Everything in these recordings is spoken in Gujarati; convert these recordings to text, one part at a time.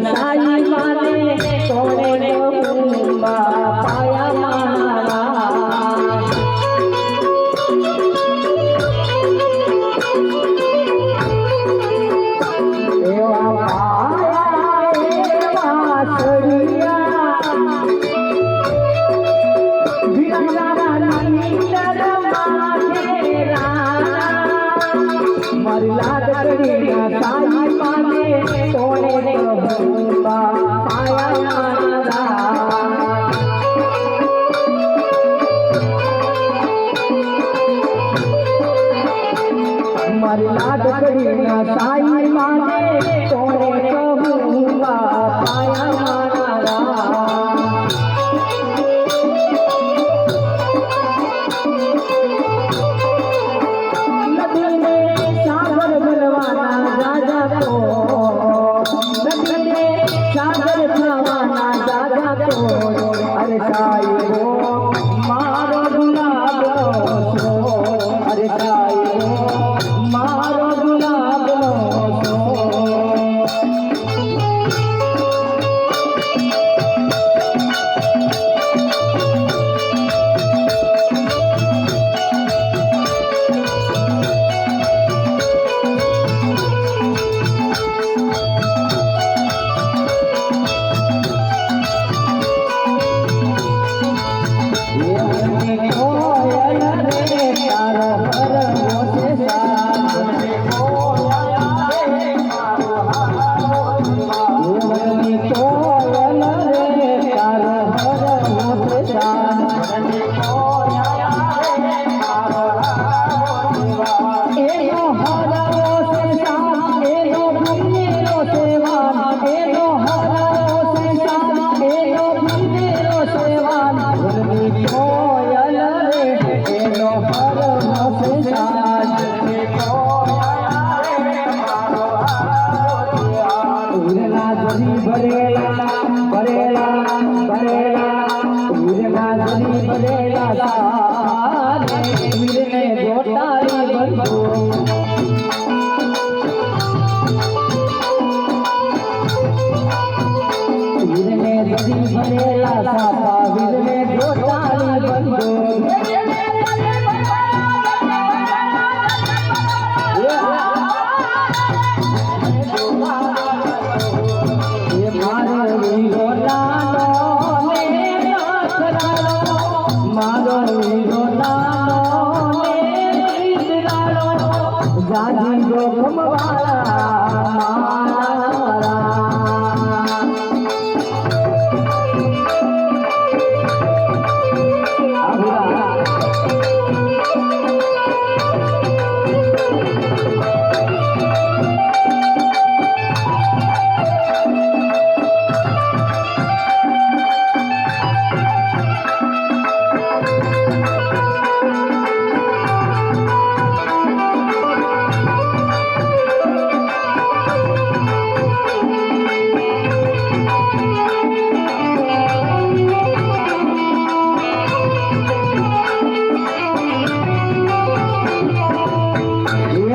Manahali. યાદ કરી ના સાઈ માને ભરેલા ભરેલા ભરેલા, વીરના નદી ભરેલા સાને વીરને ગોટારી બંધો વીરને નદી ભરેલા સાપા વીરને ગોટારી બંધો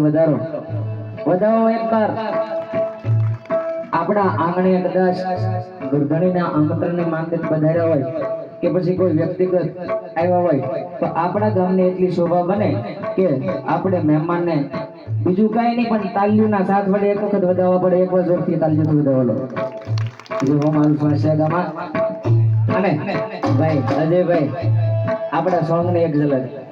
વધારો. આપણા આંગણે કદાચ દુર્ઘણીના આમંત્રણને માંગે પધાર્યા હોય કે પછી કોઈ વ્યક્તિગત આવ્યા હોય, તો આપણા ગામની એટલી શોભા બને કે આપણે મહેમાનને બીજું કઈ નહીં, પણ તાલીઓના સાથ વડે એક વખત વધાવવા પડે, એક વખત જોરથી તો વધાવો જો હું મારું સ્વાસ્થ્ય ગામમાં અને ભાઈ, અજયભાઈ, આપણા સોંગની એક ઝલક.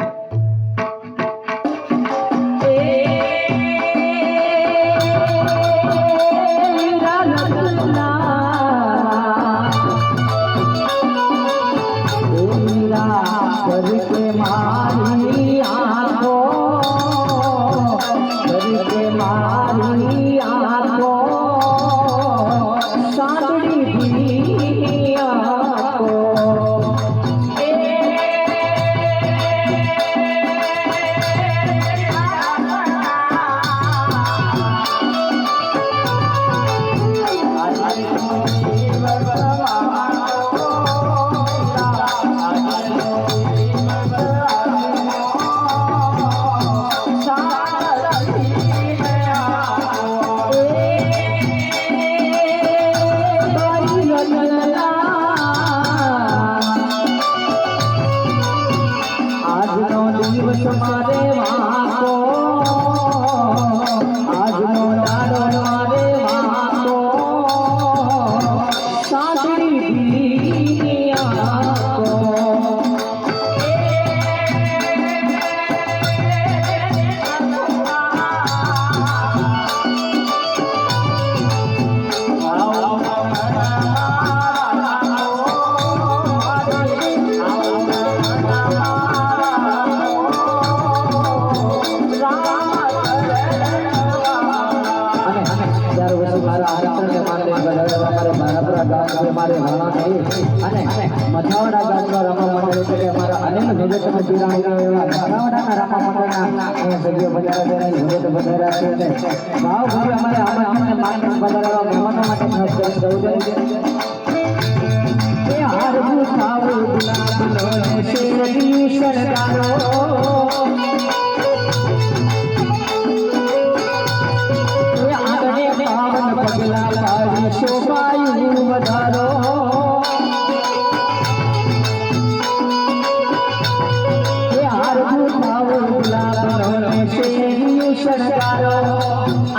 हरि મથાવડા ગામના રમા મંડળ એટલે કે અમારા અનિલ ભગતના પીરાણીના એવા મથાવડાના રમા મંડળના અહીંયા સભ્યો પધાર્યા છે ભગત પધાર્યા છે અને ભાવભરી અમારે આમાં અમને માનવ પધારેલા મહેમાનો માટે ખાસ કરી કહું છે. એ હારવું થાવું. ગુલાબનો શેરડી શણગારો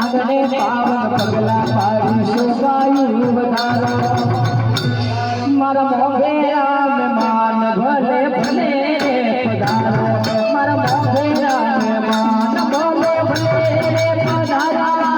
આંગણે પાવન પગલા પાડીશું વાયુ વધારો. મારા મોઢે રામ ભલે ભલે પધારો. મારા મોઢે રામ ભલે ભલે પધારા.